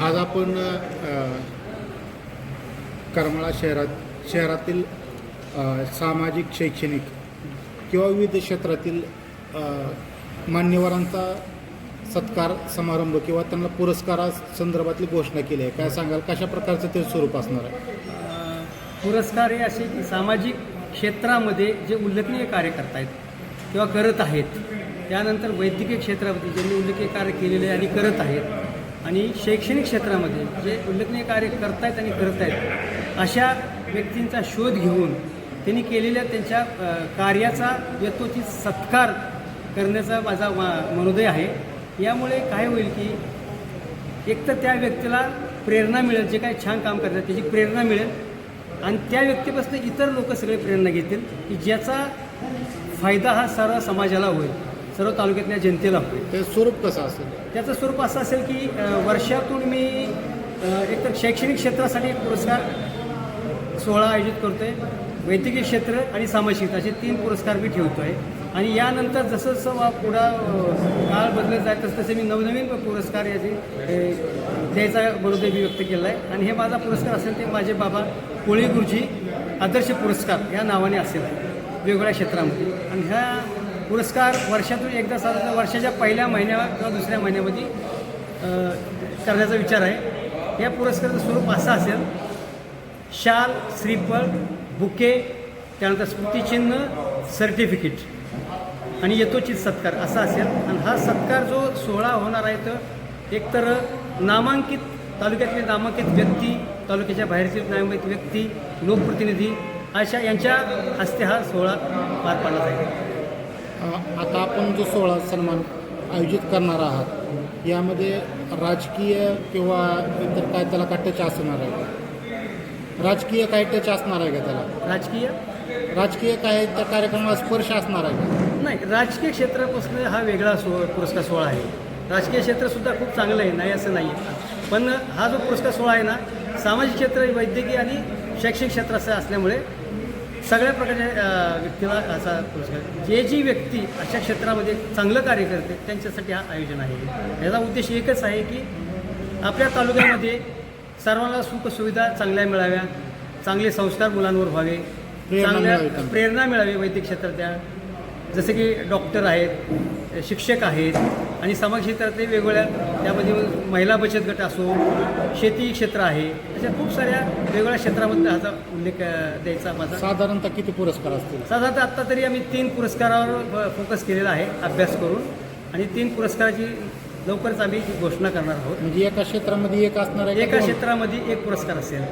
आज आपण करमाळा शहरात शहरातील सामाजिक शैक्षणिक किंवा विविध क्षेत्रातील मान्यवरांचा सत्कार समारंभ किंवा त्यांना पुरस्कारा संदर्भातली घोषणा केली आहे. काय सांगाल? कशा प्रकारचं ते स्वरूप असणार आहे? पुरस्कार हे असे की सामाजिक क्षेत्रामध्ये जे उल्लेखनीय कार्य करतायत किंवा करत आहेत त्यानंतर वैद्यकीय क्षेत्रामध्ये ज्यांनी उल्लेखनीय कार्य केलेले आहे आणि करत आहेत आणि शैक्षणिक क्षेत्रामध्ये जे उल्लेखनीय कार्य करतायत आणि करत आहेत अशा व्यक्तींचा शोध घेऊन त्यांनी केलेल्या त्यांच्या कार्याचा यथोचित सत्कार करण्याचा माझा मा- मनोदय आहे. यामुळे काय होईल की एक तर त्या व्यक्तीला प्रेरणा मिळेल जे काही छान काम करतात त्याची प्रेरणा मिळेल आणि त्या व्यक्तीपासून इतर लोक सगळे प्रेरणा घेतील की ज्याचा फायदा हा सर्व समाजाला होईल. सर्व तालुक्यातल्या जनतेला होईल ते स्वरूप कसं असेल? त्याचं स्वरूप असं असेल की अ, वर्षातून मी अ, एकतर शैक्षणिक क्षेत्रासाठी एक पुरस्कार सोहळा आयोजित करतो आहे वैद्यकीय क्षेत्र आणि सामाजिक असे तीन पुरस्कार मी ठेवतो आहे आणि यानंतर जसं जसं वा पुढं अ, काळ बदलत जात तसं तसे मी नवनवीन पुरस्कार याचे अ, द्यायचा मनोदय मी व्यक्त केला आहे आणि हे माझा पुरस्कार असेल ते माझे बाबा कोळी गुरुजी आदर्श पुरस्कार या नावाने असेल. वेगवेगळ्या क्षेत्रामध्ये. आणि ह्या पुरस्कार वर्षातून एकदा साधारण वर्षाच्या पहिल्या महिन्या किंवा दुसऱ्या महिन्यामध्ये करण्याचा विचार आहे. या पुरस्काराचं स्वरूप असं असेल शाल श्रीफळ बुके त्यानंतर स्मृतिचिन्ह सर्टिफिकेट आणि यथोचित सत्कार असा असेल. आणि हा सत्कार जो सोहळा होणार आहे तर एकतर नामांकित तालुक्यातले नामांकित व्यक्ती तालुक्याच्या बाहेरचे नामांकित व्यक्ती लोकप्रतिनिधी अशा यांच्या हस्ते हा सोहळा पार पाडला जाईल आता आपण जो सोहळा सन्मान आयोजित करणार आहात यामध्ये राजकीय किंवा इतर काय त्याला काय टच असणार आहे? का? राजकीय काय टच असणार आहे का त्याला? राजकीय? राजकीय काय त्या कार्यक्रमाला स्पर्श असणार आहे का? नाही राजकीय क्षेत्रापासून हा वेगळा सो पुरस्कार सोहळा आहे. राजकीय क्षेत्रसुद्धा खूप चांगलं आहे नाही असं नाही आहे पण हा जो पुरस्कार सोहळा आहे ना सामाजिक क्षेत्र वैद्यकीय आणि शैक्षणिक क्षेत्राचं असल्यामुळे सगळ्या प्रकारच्या व्यक्तीला असा पुरस्कार. जे जी व्यक्ती अशा क्षेत्रामध्ये चांगलं कार्य करते त्यांच्यासाठी हा आयोजन आहे. याचा उद्देश एकच आहे की आपल्या तालुक्यामध्ये सर्वांना सुखसुविधा चांगल्या मिळाव्या चांगले संस्कार मुलांवर व्हावे चांगल्या. प्रेरणा मिळावी वैद्यक क्षेत्रातल्या जसे की डॉक्टर आहेत शिक्षक आहेत आणि समाज क्षेत्रातले वेगवेगळ्या त्यामध्ये महिला बचत गट असो शेती क्षेत्र आहे अशा खूप साऱ्या वेगवेगळ्या क्षेत्रामध्ये ह्याचा उल्लेख द्यायचा माझा. साधारणतः किती पुरस्कार असतील? साधारणतः आत्ता तरी आम्ही तीन पुरस्कारावर फोकस केलेला आहे अभ्यास करून. आणि तीन पुरस्काराची लवकरच आम्ही घोषणा करणार आहोत. म्हणजे एका क्षेत्रामध्ये एक असणार एका? क्षेत्रामध्ये एक पुरस्कार असेल.